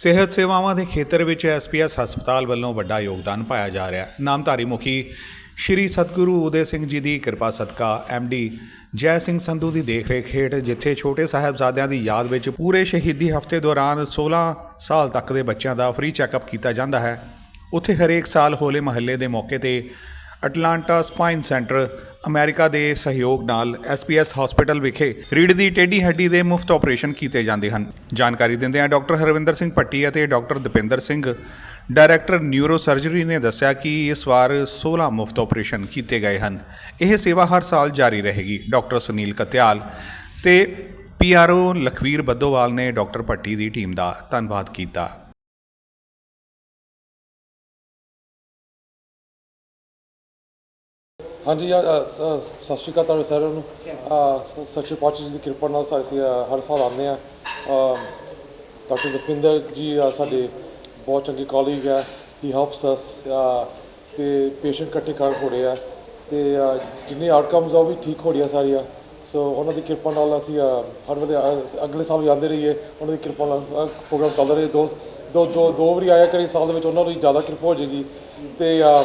ਸਿਹਤ ਸੇਵਾਵਾਂ ਦੇ ਖੇਤਰ ਵਿੱਚ ਐਸਪੀਐਸ ਹਸਪਤਾਲ ਵੱਲੋਂ ਵੱਡਾ ਯੋਗਦਾਨ ਪਾਇਆ ਜਾ ਰਿਹਾ ਹੈ। ਨਾਮਧਾਰੀ ਮੁਖੀ ਸ਼੍ਰੀ ਸਤਿਗੁਰੂ ਉਦੇ ਸਿੰਘ ਜੀ ਦੀ ਕਿਰਪਾ ਸਦਕਾ ਐਮਡੀ ਜੈ ਸਿੰਘ ਸੰਧੂ ਦੀ ਦੇਖਰੇਖ ਹੇਠ ਜਿੱਥੇ ਛੋਟੇ ਸਾਹਿਬਜ਼ਾਦਿਆਂ ਦੀ ਯਾਦ ਵਿੱਚ ਪੂਰੇ ਸ਼ਹੀਦੀ ਹਫ਼ਤੇ ਦੌਰਾਨ 16 ਸਾਲ ਤੱਕ ਦੇ ਬੱਚਿਆਂ ਦਾ ਫ੍ਰੀ ਚੈੱਕਅਪ ਕੀਤਾ ਜਾਂਦਾ ਹੈ, ਉੱਥੇ ਹਰੇਕ ਸਾਲ ਹੋਲੇ ਮਹੱਲੇ ਦੇ ਮੌਕੇ ਤੇ ਅਟਲਾਂਟਾ ਸਪਾਈਨ ਸੈਂਟਰ ਅਮਰੀਕਾ ਦੇ ਸਹਿਯੋਗ ਨਾਲ ਐਸਪੀਐਸ ਹਸਪੀਟਲ ਵਿਖੇ ਰੀੜ੍ਹ ਦੀ ਟੇਢੀ ਹੱਡੀ ਦੇ ਮੁਫਤ ਆਪਰੇਸ਼ਨ ਕੀਤੇ ਜਾਂਦੇ ਹਨ। ਜਾਣਕਾਰੀ ਦਿੰਦਿਆਂ ਡਾਕਟਰ ਹਰਵਿੰਦਰ ਸਿੰਘ ਭੱਟੀ ਅਤੇ doctor Dapinder Singh, director neuro surgery ਨੇ ਦੱਸਿਆ ਕਿ ਇਸ ਵਾਰ 16 ਮੁਫਤ ਆਪਰੇਸ਼ਨ ਕੀਤੇ ਗਏ ਹਨ। ਇਹ ਸੇਵਾ ਹਰ ਸਾਲ ਜਾਰੀ ਰਹੇਗੀ। ਡਾਕਟਰ ਸੁਨੀਲ ਕਤਿਆਲ ਤੇ ਪੀਆਰਓ ਲਖਵੀਰ ਬੱਦੋਵਾਲ ਨੇ ਡਾਕਟਰ ਭੱਟੀ ਦੀ ਟੀਮ ਦਾ ਧੰਨਵਾਦ ਕੀਤਾ। ਹਾਂਜੀ ਅ, ਸ- ਸਤਿ ਸ਼੍ਰੀ ਅਕਾਲ ਤੁਹਾਨੂੰ ਸਾਰਿਆਂ ਨੂੰ। ਸਖਸ਼ੀ ਪਾਤਸ਼ਾਹ ਜੀ ਦੀ ਕਿਰਪਾ ਨਾਲ ਸਾ- ਅਸੀਂ ਹਰ ਸਾਲ ਆਉਂਦੇ ਆ ਡਾਕਟਰ ਦਪਿੰਦਰ ਜੀ ਅ, ਸਾਡੇ ਬਹੁਤ ਚੰਗੇ ਕਾਲੀਗ ਹੈ ਹੀ ਹੈਲਪਸ ਅਸ ਤੇ ਪੇਸ਼ੈਂਟ ਇਕੱਠੇ ਕਰ ਹੋ ਰਹੇ ਆ। ਤੇ ਜਿੰਨੇ ਆਊਟਕਮਸ ਆ ਉਹ ਵੀ ਠੀਕ ਹੋ ਰਹੀਆਂ ਸਾਰੀਆਂ। ਸੋ ਉਹਨਾਂ ਦੀ ਕਿਰਪਾ ਨਾਲ ਅਸੀਂ ਹਰ ਅ, ਅਗਲੇ ਸਾਲ ਵੀ ਆਉਂਦੇ ਰਹੀਏ। ਉਹਨਾਂ ਦੀ ਕਿਰਪਾ ਨਾਲ ਪ੍ਰੋਗਰਾਮ ਚੱਲ ਰਹੇ। ਦੋ ਦੋ ਦੋ ਦੋ ਵਾਰੀ ਆਇਆ ਕਰੀ ਸਾਲ ਦੇ ਵਿੱਚ ਉਹਨਾਂ ਨੂੰ ਜ਼ਿਆਦਾ ਕਿਰਪਾ ਹੋ ਜਾਏਗੀ। ਤੇ ਅ,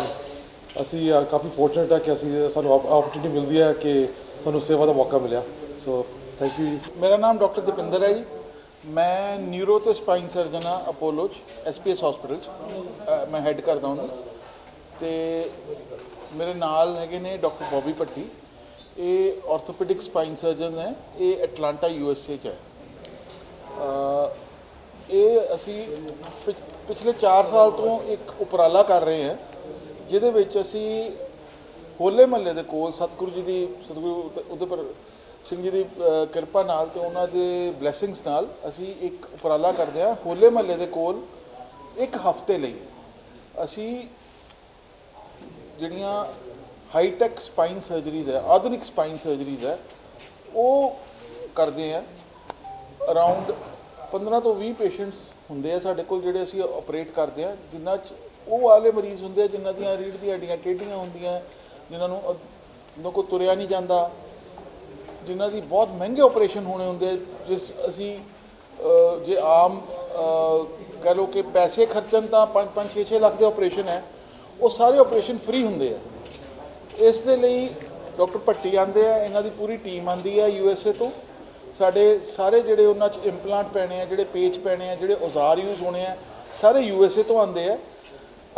ਅਸੀਂ ਕਾਫੀ ਫੋਰਚੂਨੇਟ ਆ ਕਿ ਅਸੀਂ, ਸਾਨੂੰ ਆਪਰਚੁਨਿਟੀ ਮਿਲਦੀ ਹੈ ਕਿ ਸਾਨੂੰ ਸੇਵਾ ਦਾ ਮੌਕਾ ਮਿਲਿਆ। ਸੋ ਥੈਂਕ ਯੂ ਮੇਰਾ ਨਾਮ ਡਾਕਟਰ ਦੀਪਿੰਦਰ ਹੈ ਜੀ। ਮੈਂ ਨਿਊਰੋ ਤੇ ਸਪਾਈਨ ਸਰਜਨ ਆ ਅਪੋਲੋ ਚ ਐਸਪੀਐਸ ਹਸਪੀਟਲ ਚ। ਮੈਂ ਹੈੱਡ ਕਰਦਾ ਹਾਂ ਤੇ ਮੇਰੇ ਨਾਲ ਹੈਗੇ ਨੇ ਡਾਕਟਰ ਬੋਬੀ ਭੱਟੀ। ਇਹ ਆਰਥੋਪੈਡਿਕ ਸਪਾਈਨ ਸਰਜਨ ਹੈ। ਇਹ ਐਟਲਾਂਟਾ ਯੂਐਸਏ ਚ ਹੈ। ਇਹ ਅਸੀਂ ਪਿ- ਪਿਛਲੇ 4 ਸਾਲ ਤੋਂ ਇੱਕ ਉਪਰਾਲਾ ਕਰ ਰਹੇ ਹਾਂ। ਜਿਹਦੇ ਵਿੱਚ ਅਸੀਂ ਹੋਲੇ ਮਹੱਲੇ ਦੇ ਕੋਲ ਸਤਿਗੁਰੂ ਜੀ ਦੀ, ਸਤਿਗੁਰੂ ਤੇ ਉਹਦੇ ਪਰ ਸਿੰਘ ਜੀ ਦੀ ਕਿਰਪਾ ਨਾਲ ਤੇ ਉਹਨਾਂ ਦੇ ਬਲੇਸਿੰਗਸ ਨਾਲ ਅਸੀਂ ਇੱਕ ਉਪਰਾਲਾ ਕਰਦੇ ਹਾਂ ਹੋਲੇ ਮਹੱਲੇ ਦੇ ਕੋਲ ਇੱਕ ਹਫ਼ਤੇ ਲਈ। ਅਸੀਂ ਜਿਹੜੀਆਂ ਹਾਈਟੈਕ ਸਪਾਈਨ ਸਰਜਰੀਜ਼ ਹੈ, ਆਧੁਨਿਕ ਸਪਾਈਨ ਸਰਜਰੀਜ਼ ਹੈ, ਉਹ ਕਰਦੇ ਆ ਅਰਾਊਂਡ 15 ਤੋਂ 20 ਪੇਸ਼ੈਂਟਸ ਹੁੰਦੇ ਆ ਸਾਡੇ ਕੋਲ ਜਿਹੜੇ ਅਸੀਂ ਆਪਰੇਟ ਕਰਦੇ ਆ ਜਿਨ੍ਹਾਂ 'ਚ ਉਹ ਵਾਲੇ ਮਰੀਜ਼ ਹੁੰਦੇ ਆ ਜਿਨ੍ਹਾਂ ਦੀਆਂ ਰੀੜ੍ਹ ਦੀਆਂ ਹੱਡੀਆਂ ਟੇਢੀਆਂ ਹੁੰਦੀਆਂ ਜਿਨ੍ਹਾਂ ਨੂੰ ਅ- ਉਹਨਾਂ ਕੋਲ ਤੁਰਿਆ ਨਹੀਂ ਜਾਂਦਾ ਜਿਨ੍ਹਾਂ ਦੀ ਬਹੁਤ ਮਹਿੰਗੇ ਆਪਰੇਸ਼ਨ ਹੋਣੇ ਹੁੰਦੇ ਜਿਸ ਅਸੀਂ ਜੇ ਆਮ ਅ, ਕਹਿ ਲਓ ਕਿ ਪੈਸੇ ਖਰਚਣ ਤਾਂ 5 5 6 ਲੱਖ ਦੇ ਆਪਰੇਸ਼ਨ ਹੈ ਉਹ ਸਾਰੇ ਆਪਰੇਸ਼ਨ ਫ੍ਰੀ ਹੁੰਦੇ ਆ। ਇਸ ਦੇ ਲਈ ਡਾਕਟਰ ਭੱਟੀ ਆਂਦੇ ਆ ਇਹਨਾਂ ਦੀ ਪੂਰੀ ਟੀਮ ਆਂਦੀ ਆ ਯੂ ਐਸ ਏ ਤੋਂ। ਸਾਡੇ ਸਾਰੇ ਜਿਹੜੇ ਉਹਨਾਂ 'ਚ ਇੰਪਲਾਂਟ ਪੈਣੇ ਆ ਜਿਹੜੇ ਪੇਚ ਪੈਣੇ ਆ ਜਿਹੜੇ ਔਜ਼ਾਰ ਯੂਜ਼ ਹੋਣੇ ਆ ਸਾਰੇ ਯੂ ਐਸ ਏ ਤੋਂ ਆਂਦੇ ਆ।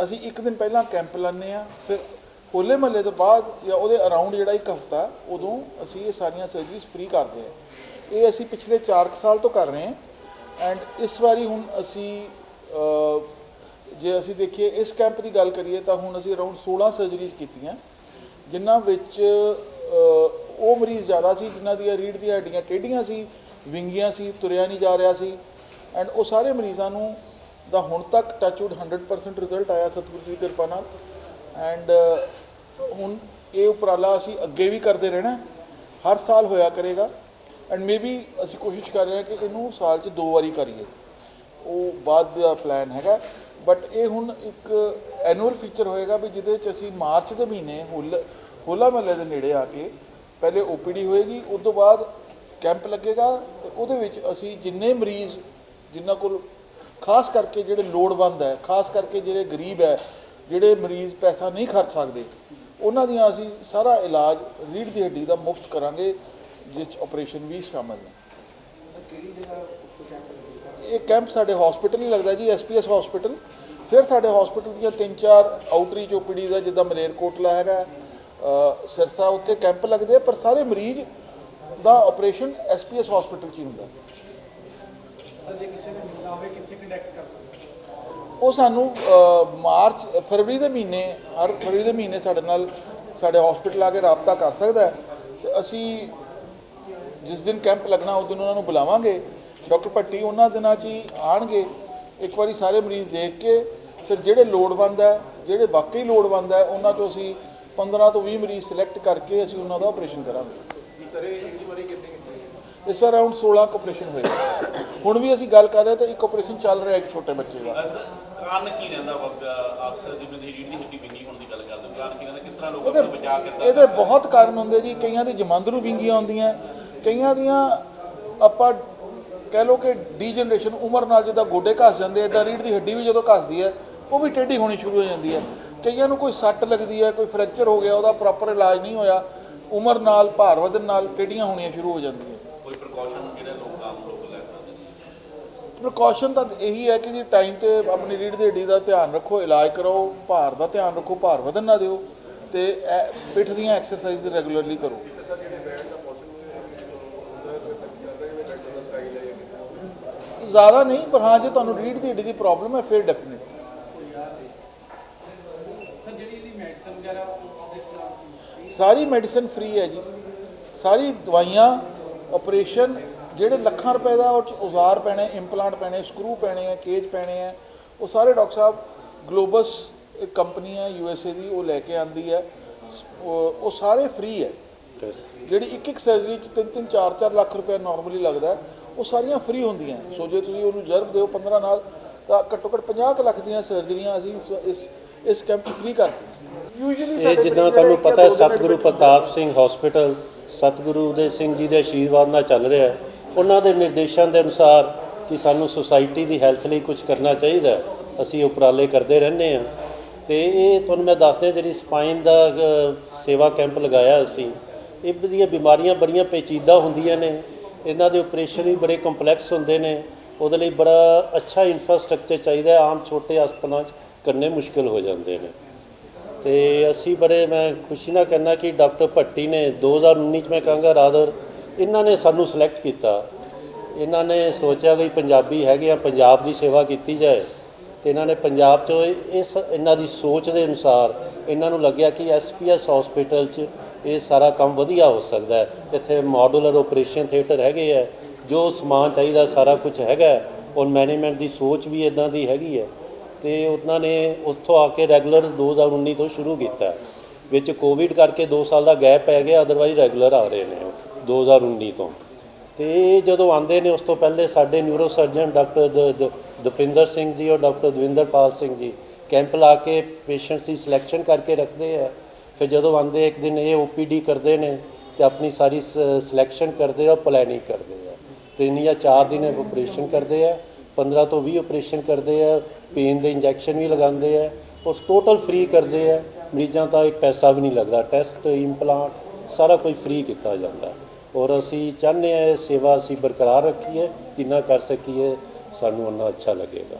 ਅਸੀਂ ਇੱਕ ਦਿਨ ਪਹਿਲਾਂ ਕੈਂਪ ਲਾਉਂਦੇ ਆ ਫਿਰ ਹੋਲੇ ਮਹੱਲੇ ਤੋਂ ਬਾਅਦ ਜਾਂ ਉਹਦੇ ਅਰਾਊਂਡ ਜਿਹੜਾ ਇੱਕ ਹਫਤਾ, ਉਦੋਂ ਅਸੀਂ ਇਹ ਸਾਰੀਆਂ ਸਰਜਰੀਜ਼ ਫ੍ਰੀ ਕਰਦੇ ਆ ਇਹ ਅਸੀਂ ਪਿਛਲੇ 4 ਸਾਲ ਤੋਂ ਕਰ ਰਹੇ ਹਾਂ ਐਂਡ ਇਸ ਵਾਰੀ ਹੁਣ ਅਸੀਂ ਜੇ ਅਸੀਂ ਦੇਖੀਏ ਇਸ ਕੈਂਪ ਦੀ ਗੱਲ ਕਰੀਏ ਤਾਂ ਹੁਣ ਅਸੀਂ ਅਰਾਊਂਡ 16 ਸਰਜਰੀਜ਼ ਕੀਤੀਆਂ, ਜਿਨ੍ਹਾਂ ਵਿੱਚ ਉਹ ਮਰੀਜ਼ ਜ਼ਿਆਦਾ ਸੀ, ਜਿਨ੍ਹਾਂ ਦੀਆਂ ਰੀੜ੍ਹ ਦੀਆਂ ਹੱਡੀਆਂ ਟੇਢੀਆਂ ਸੀ, ਵਿੰਗੀਆਂ ਸੀ, ਤੁਰਿਆ ਨਹੀਂ ਜਾ ਰਿਹਾ ਸੀ ਐਂਡ ਉਹ ਸਾਰੇ ਮਰੀਜ਼ਾਂ ਨੂੰ ਦਾ ਹੁਣ ਤੱਕ ਟੱਚਵੁੱਡ 100% ਰਿਜ਼ਲਟ ਆਇਆ ਸਤਿਗੁਰੂ ਜੀ ਦੀ ਕਿਰਪਾ ਨਾਲ। ਐਂਡ ਹੁਣ ਇਹ ਉਪਰਾਲਾ ਅਸੀਂ ਅੱਗੇ ਵੀ ਕਰਦੇ ਰਹਿਣਾ ਹਰ ਸਾਲ ਹੋਇਆ ਕਰੇਗਾ। ਐਂਡ ਮੇਬੀ ਅਸੀਂ ਕੋਸ਼ਿਸ਼ ਕਰ ਰਹੇ ਹਾਂ ਕਿ ਇਹਨੂੰ ਸਾਲ 'ਚ ਦੋ ਵਾਰੀ ਕਰੀਏ। ਉਹ ਬਾਅਦ ਦਾ ਪਲਾਨ ਹੈਗਾ। ਬਟ ਇਹ ਹੁਣ ਇੱਕ ਐਨੂਅਲ ਫੀਚਰ ਹੋਏਗਾ ਵੀ ਜਿਹਦੇ 'ਚ ਅਸੀਂ ਮਾਰਚ ਦੇ ਮਹੀਨੇ ਹੋਲ, ਹੋਲਾ ਮਹੱਲੇ ਦੇ ਨੇੜੇ ਆ ਕੇ ਪਹਿਲੇ ਓਪੀਡੀ ਹੋਏਗੀ, ਉਸ ਤੋਂ ਬਾਅਦ ਕੈਂਪ ਲੱਗੇਗਾ ਤੇ ਉਹਦੇ ਵਿੱਚ ਅਸੀਂ ਜਿੰਨੇ ਮਰੀਜ਼ ਜਿਨ੍ਹਾਂ ਕੋਲ ਖਾਸ ਕਰਕੇ ਜਿਹੜੇ ਲੋੜਵੰਦ ਹੈ, ਖਾਸ ਕਰਕੇ ਜਿਹੜੇ ਗਰੀਬ ਹੈ, ਜਿਹੜੇ ਮਰੀਜ਼ ਪੈਸਾ ਨਹੀਂ ਖਰਚ ਸਕਦੇ, ਉਹਨਾਂ ਦੀਆਂ ਅਸੀਂ ਸਾਰਾ ਇਲਾਜ ਰੀੜ੍ਹ ਦੀ ਹੱਡੀ ਦਾ ਮੁਫਤ ਕਰਾਂਗੇ, ਜਿਸ 'ਚ ਆਪਰੇਸ਼ਨ ਵੀ ਸ਼ਾਮਲ ਨੇ। ਇਹ ਕੈਂਪ ਸਾਡੇ ਹਸਪੀਟਲ ਹੀ ਲੱਗਦਾ ਜੀ ਐਸਪੀਐਸ ਹਸਪੀਟਲ ਫਿਰ ਸਾਡੇ ਹਸਪੀਟਲ ਦੀਆਂ ਤਿੰਨ ਚਾਰ ਆਊਟਰੀਚ ਓਪੀਡੀ ਦਾ ਜਿੱਦਾਂ ਮਲੇਰਕੋਟਲਾ ਹੈਗਾ ਸਿਰਸਾ ਉੱਥੇ ਕੈਂਪ ਲੱਗਦੇ ਆ, ਪਰ ਸਾਰੇ ਮਰੀਜ਼ ਦਾ ਆਪਰੇਸ਼ਨ ਐਸਪੀਐਸ ਹਸਪੀਟਲ 'ਚ ਹੀ ਹੁੰਦਾ। ਉਹ ਸਾਨੂੰ ਮਾਰਚ ਫਰਵਰੀ ਦੇ ਮਹੀਨੇ ਹਰ ਫਰਵਰੀ ਦੇ ਮਹੀਨੇ ਸਾਡੇ ਨਾਲ ਸਾਡੇ ਹਸਪੀਟਲ ਆ ਕੇ ਰਾਬਤਾ ਕਰ ਸਕਦਾ ਹੈ। ਤੇ ਅਸੀਂ ਜਿਸ ਦਿਨ ਕੈਂਪ ਲੱਗਣਾ ਉਸ ਦਿਨ ਉਹਨਾਂ ਨੂੰ ਬੁਲਾਵਾਂਗੇ। ਡਾਕਟਰ ਭੱਟੀ ਉਹਨਾਂ ਦਿਨਾਂ 'ਚ ਹੀ ਆਣਗੇ। ਇੱਕ ਵਾਰੀ ਸਾਰੇ ਮਰੀਜ਼ ਦੇਖ ਕੇ ਫਿਰ ਜਿਹੜੇ ਲੋੜਵੰਦ ਹੈ ਜਿਹੜੇ ਵਾਕਈ ਲੋੜਵੰਦ ਹੈ ਉਹਨਾਂ 'ਚੋਂ ਅਸੀਂ 15 ਤੋਂ 20 ਮਰੀਜ਼ ਸਿਲੈਕਟ ਕਰਕੇ ਅਸੀਂ ਉਹਨਾਂ ਦਾ ਆਪਰੇਸ਼ਨ ਕਰਾਂਗੇ। ਇਸ ਵਾਰ ਅਰਾਊਂਡ 16 ਆਪਰੇਸ਼ਨ ਹੋਏ। ਹੁਣ ਵੀ ਅਸੀਂ ਗੱਲ ਕਰ ਰਹੇ ਤਾਂ ਇੱਕ ਆਪਰੇਸ਼ਨ ਚੱਲ ਰਿਹਾ ਇੱਕ ਛੋਟੇ ਬੱਚੇ ਦਾ। ਕਾਰਨ ਕੀ ਰਹਿੰਦਾ ਵਕਤ ਅਕਸਰ ਜਿਵੇਂ ਦੀ ਰੀੜ ਦੀ ਹੱਡੀ ਵਿੰਗੀ ਹੋਣ ਦੀ ਗੱਲ ਕਰਦੇ ਹੋ ਕਾਰਨ ਕੀ ਰਹਿੰਦਾ? ਕਿਸ ਤਰ੍ਹਾਂ ਲੋਕ ਉਹਦੇ ਆਪਣੇ ਬਚਾਅ ਕਰਦਾ ਇਹਦੇ ਬਹੁਤ ਕਾਰਨ ਹੁੰਦੇ ਜੀ ਕਈਆਂ ਦੀ ਜਮਾਂਦਰੂ ਵਿੰਗੀਆਂ ਹੁੰਦੀਆਂ ਕਈਆਂ ਦੀਆਂ ਆਪਾਂ ਕਹਿ ਲਓ ਕਿ ਡੀਜਨਰੇਸ਼ਨ ਉਮਰ ਨਾਲ ਜਿੱਦਾਂ ਗੋਡੇ ਘਸ ਜਾਂਦੇ ਇਦਾਂ ਰੀੜ ਦੀ ਹੱਡੀ ਵੀ ਜਦੋਂ ਘਸਦੀ ਹੈ ਉਹ ਵੀ ਟੇਢੀ ਹੋਣੀ ਸ਼ੁਰੂ ਹੋ ਜਾਂਦੀ ਹੈ ਕਈਆਂ ਨੂੰ ਕੋਈ ਸੱਟ ਲੱਗਦੀ ਹੈ ਕੋਈ ਫ੍ਰੈਕਚਰ ਹੋ ਗਿਆ ਉਹਦਾ ਪ੍ਰੋਪਰ ਇਲਾਜ ਨਹੀਂ ਹੋਇਆ ਉਮਰ ਨਾਲ ਭਾਰ ਵਧਣ ਨਾਲ ਟੇਢੀਆਂ ਹੋਣੀਆਂ ਸ਼ੁਰੂ ਹੋ ਜਾਂਦੀਆਂ। ਕੋਈ ਪ੍ਰੀਕਾਸ਼ਨ ਜਿਹੜੇ ਲੋਕ ਆਮ ਲੋਕ ਲੈ ਸਕਦੇ ਨੇ ਪ੍ਰੀਕਾਸ਼ਨ ਤਾਂ ਇਹੀ ਹੈ ਕਿ ਜੀ ਟਾਈਮ ਤੇ ਆਪਣੀ ਰੀੜ ਦੀ ਹੱਡੀ ਦਾ ਧਿਆਨ ਰੱਖੋ ਇਲਾਜ ਕਰੋ ਭਾਰ ਦਾ ਧਿਆਨ ਰੱਖੋ ਭਾਰ ਵਧਣ ਨਾ ਦਿਓ ਤੇ ਇਹ ਪਿੱਠ ਦੀਆਂ ਐਕਸਰਸਾਈਜ਼ ਰੈਗੂਲਰਲੀ ਕਰੋ। ਜ਼ਿਆਦਾ ਨਹੀਂ ਪਰ ਹਾਂ ਜੇ ਤੁਹਾਨੂੰ ਰੀੜ ਦੀ ਹੱਡੀ ਦੀ ਪ੍ਰੋਬਲਮ ਹੈ ਫਿਰ ਡੈਫੀਨਿਟ ਸਾਰੀ ਮੈਡੀਸਿਨ ਫ੍ਰੀ ਹੈ ਜੀ। ਸਾਰੀ ਦਵਾਈਆਂ ਆਪਰੇਸ਼ਨ ਜਿਹੜੇ ਲੱਖਾਂ ਰੁਪਏ ਦਾ ਉਹ ਔਜ਼ਾਰ ਪੈਣੇ ਇੰਪਲਾਂਟ ਪੈਣੇ ਸਕਰੂ ਪੈਣੇ ਆ ਕੇਜ ਪੈਣੇ ਆ ਉਹ ਸਾਰੇ ਡਾਕਟਰ ਸਾਹਿਬ ਗਲੋਬਸ ਇੱਕ ਕੰਪਨੀ ਹੈ ਯੂ ਐਸ ਏ ਦੀ ਉਹ ਲੈ ਕੇ ਆਂਦੀ ਹੈ ਉਹ ਸਾਰੇ ਫ੍ਰੀ ਹੈ ਜਿਹੜੀ ਇੱਕ ਇੱਕ ਸਰਜਰੀ ਚ 3 3 4 4 ਲੱਖ ਰੁਪਏ ਨਾਰਮਲੀ ਲੱਗਦਾ ਹੈ, ਉਹ ਸਾਰੀਆਂ ਫ੍ਰੀ ਹੁੰਦੀਆਂ। ਸੋ ਜੇ ਤੁਸੀਂ ਉਹਨੂੰ ਜਰਬ ਦਿਓ 15 ਨਾਲ ਤਾਂ ਘੱਟੋ ਘੱਟ 50 ਕੁ ਲੱਖ ਦੀਆਂ ਸਰਜਰੀਆਂ ਅਸੀਂ ਇਸ- ਇਸ ਕੈਂਪ 'ਚ ਫ੍ਰੀ ਕਰਤੀਆਂ ਯੂਜੂਅਲੀ ਇਹ ਜਿੱਦਾਂ ਤੁਹਾਨੂੰ ਪਤਾ ਹੈ ਸਤਿਗੁਰੂ ਪ੍ਰਤਾਪ ਸਿੰਘ ਹਸਪੀਟਲ ਸਤਿਗੁਰੂ ਉਦੇ ਸਿੰਘ ਜੀ ਦੇ ਆਸ਼ੀਰਵਾਦ ਨਾਲ ਚੱਲ ਰਿਹਾ ਹੈ। ਉਹਨਾਂ ਦੇ ਨਿਰਦੇਸ਼ਾਂ ਦੇ ਅਨੁਸਾਰ ਕਿ ਸਾਨੂੰ ਸੁਸਾਇਟੀ ਦੀ ਹੈਲਥ ਲਈ ਕੁਝ ਕਰਨਾ ਚਾਹੀਦਾ ਅਸੀਂ ਉਪਰਾਲੇ ਕਰਦੇ ਰਹਿੰਦੇ ਹਾਂ। ਤੇ ਇਹ ਤੁਹਾਨੂੰ ਮੈਂ ਦੱਸਦਾ ਜਿਹੜੀ ਸਪਾਈਨ ਦਾ ਸੇਵਾ ਕੈਂਪ ਲਗਾਇਆ ਅਸੀਂ, ਇਹ ਦੀਆਂ ਬਿਮਾਰੀਆਂ ਬੜੀਆਂ ਪੇਚੀਦਾ ਹੁੰਦੀਆਂ ਨੇ। ਇਹਨਾਂ ਦੇ ਆਪਰੇਸ਼ਨ ਵੀ ਬੜੇ ਕੰਪਲੈਕਸ ਹੁੰਦੇ ਨੇ। ਉਹਦੇ ਲਈ ਬੜਾ ਅੱਛਾ ਇਨਫਰਾਸਟ੍ਰਕਚਰ ਚਾਹੀਦਾ ਆਮ ਛੋਟੇ ਹਸਪਤਾਲਾਂ 'ਚ ਕਰਨੇ ਮੁਸ਼ਕਲ ਹੋ ਜਾਂਦੇ ਨੇ। ਤੇ ਅਸੀਂ ਬੜੇ, ਮੈਂ ਖੁਸ਼ੀ ਨਾਲ ਕਹਿੰਦਾ ਕਿ ਡਾਕਟਰ ਭੱਟੀ ਨੇ 2019 ਚ ਮੈਂ ਕਹਾਂਗਾ ਰਾਦਰ ਇਹਨਾਂ ਨੇ ਸਾਨੂੰ ਸਿਲੈਕਟ ਕੀਤਾ। ਇਹਨਾਂ ਨੇ ਸੋਚਿਆ ਕਿ ਪੰਜਾਬੀ ਹੈਗੇ ਆ, ਪੰਜਾਬ ਦੀ ਸੇਵਾ ਕੀਤੀ ਜਾਏ। ਤੇ ਇਹਨਾਂ ਨੇ ਪੰਜਾਬ 'ਚ ਇਸ, ਇਹਨਾਂ ਦੀ ਸੋਚ ਦੇ ਅਨੁਸਾਰ ਇਹਨਾਂ ਨੂੰ ਲੱਗਿਆ ਕਿ ਐਸਪੀਐਸ ਹਸਪੀਟਲ 'ਚ ਇਹ ਸਾਰਾ ਕੰਮ ਵਧੀਆ ਹੋ ਸਕਦਾ ਹੈ। ਇੱਥੇ ਮਾਡੂਲਰ ਆਪਰੇਸ਼ਨ ਥੀਏਟਰ ਹੈਗੇ ਆ। ਜੋ ਸਮਾਨ ਚਾਹੀਦਾ, ਸਾਰਾ ਕੁਝ ਹੈਗਾ ਔਰ ਮੈਨੇਜਮੈਂਟ ਦੀ ਸੋਚ ਵੀ ਇਦਾਂ ਦੀ ਹੈਗੀ ਹੈ। ਤੇ ਉਹਨਾਂ ਨੇ ਉੱਥੋਂ ਆ ਕੇ ਰੈਗੂਲਰ 2019 ਤੋਂ ਸ਼ੁਰੂ ਕੀਤਾ। ਵਿੱਚ ਕੋਵਿਡ ਕਰਕੇ 2 ਸਾਲ ਦਾ ਗੈਪ ਪੈ ਗਿਆ ਅਦਰਵਾਈਜ਼ ਰੈਗੂਲਰ ਆ ਰਹੇ ਨੇ। 2019 ਤੋਂ। ਤੇ ਇਹ ਜਦੋਂ ਆਉਂਦੇ ਨੇ, ਉਸ ਤੋਂ ਪਹਿਲੇ ਸਾਡੇ ਨਿਊਰੋ ਸਰਜਨ ਡਾਕਟਰ ਦ- ਦਪਿੰਦਰ ਸਿੰਘ ਜੀ ਔਰ ਡਾਕਟਰ ਦਵਿੰਦਰਪਾਲ ਸਿੰਘ ਜੀ ਕੈਂਪ ਲਾ ਕੇ ਪੇਸ਼ੈਂਟਸ ਦੀ ਸਿਲੈਕਸ਼ਨ ਕਰਕੇ ਰੱਖਦੇ ਆ। ਫਿਰ ਜਦੋਂ ਆਉਂਦੇ, ਇੱਕ ਦਿਨ ਇਹ ਓਪੀਡੀ ਕਰਦੇ ਨੇ ਤੇ ਆਪਣੀ ਸਾਰੀ ਸਿਲੈਕਸ਼ਨ ਕਰਦੇ ਆ ਪਲੈਨਿੰਗ ਕਰਦੇ ਆ। ਤਿੰਨ ਜਾਂ ਚਾਰ ਦਿਨ ਆਪਰੇਸ਼ਨ ਕਰਦੇ ਆ 15 ਤੋਂ 20 ਆਪਰੇਸ਼ਨ ਕਰਦੇ ਆ ਪੇਨ ਦੇ ਇੰਜੈਕਸ਼ਨ ਵੀ ਲਗਾਉਂਦੇ ਆ, ਉਸ ਟੋਟਲ ਫ੍ਰੀ ਕਰਦੇ ਆ। ਮਰੀਜ਼ਾਂ ਦਾ ਇੱਕ ਪੈਸਾ ਵੀ ਨਹੀਂ ਲੱਗਦਾ। ਟੈਸਟ ਇੰਪਲਾਂਟ ਸਾਰਾ ਕੁਝ ਫ੍ਰੀ ਕੀਤਾ ਜਾਂਦਾ। ਔਰ ਅਸੀਂ ਚਾਹੁੰਦੇ ਆ ਇਹ ਸੇਵਾ ਅਸੀਂ ਬਰਕਰਾਰ ਰੱਖੀਏ ਜਿੰਨਾ ਕਰ ਸਕੀਏ, ਸਾਨੂੰ ਉਨਾ ਅੱਛਾ ਲੱਗੇਗਾ।